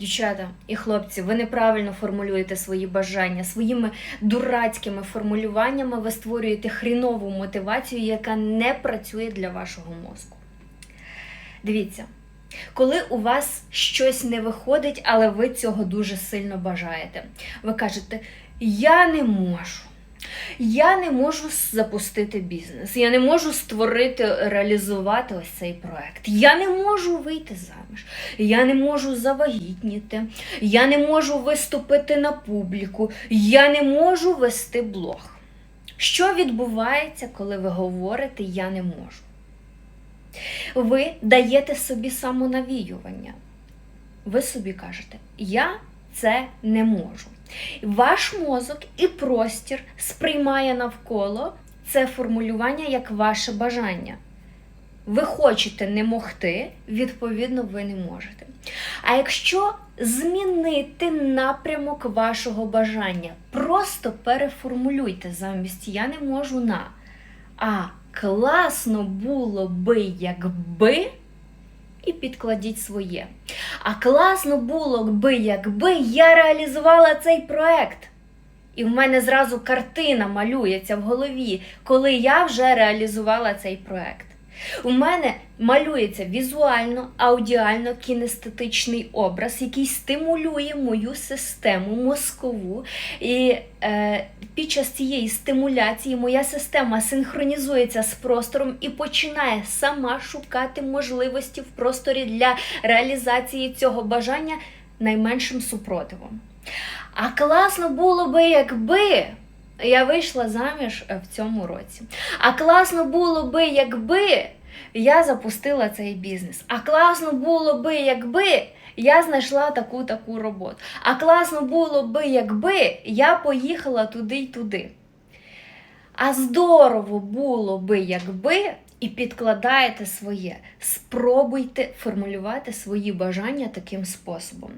Дівчата і хлопці, ви неправильно формулюєте свої бажання. Своїми дурацькими формулюваннями ви створюєте хрінову мотивацію, яка не працює для вашого мозку. Дивіться, коли у вас щось не виходить, але ви цього дуже сильно бажаєте, ви кажете: Я не можу. Я не можу запустити бізнес, я не можу створити, реалізувати ось цей проект. Я не можу вийти заміж, я не можу завагітніти, я не можу виступити на публіку, я не можу вести блог. Що відбувається, коли ви говорите Я не можу? Ви даєте собі самонавіювання. Ви собі кажете, я це не можу. Ваш мозок і простір сприймає навколо це формулювання як ваше бажання. Ви хочете не могти, відповідно, ви не можете. А якщо змінити напрямок вашого бажання, просто переформулюйте замість я не можу на. А класно було би, якби. І підкладіть своє. А класно було би, якби я реалізувала цей проект. І в мене зразу картина малюється в голові, коли я вже реалізувала цей проект. У мене малюється візуально, аудіально кінестетичний образ, який стимулює мою систему мозкову. І е, під час цієї стимуляції моя система синхронізується з простором і починає сама шукати можливості в просторі для реалізації цього бажання найменшим супротивом. А класно було би, якби я вийшла заміж е, в цьому році. А класно було би, якби я запустила цей бізнес. А класно було би, якби я знайшла таку таку роботу. А класно було би, якби я поїхала туди й туди. А здорово було би, якби і підкладаєте своє. Спробуйте формулювати свої бажання таким способом.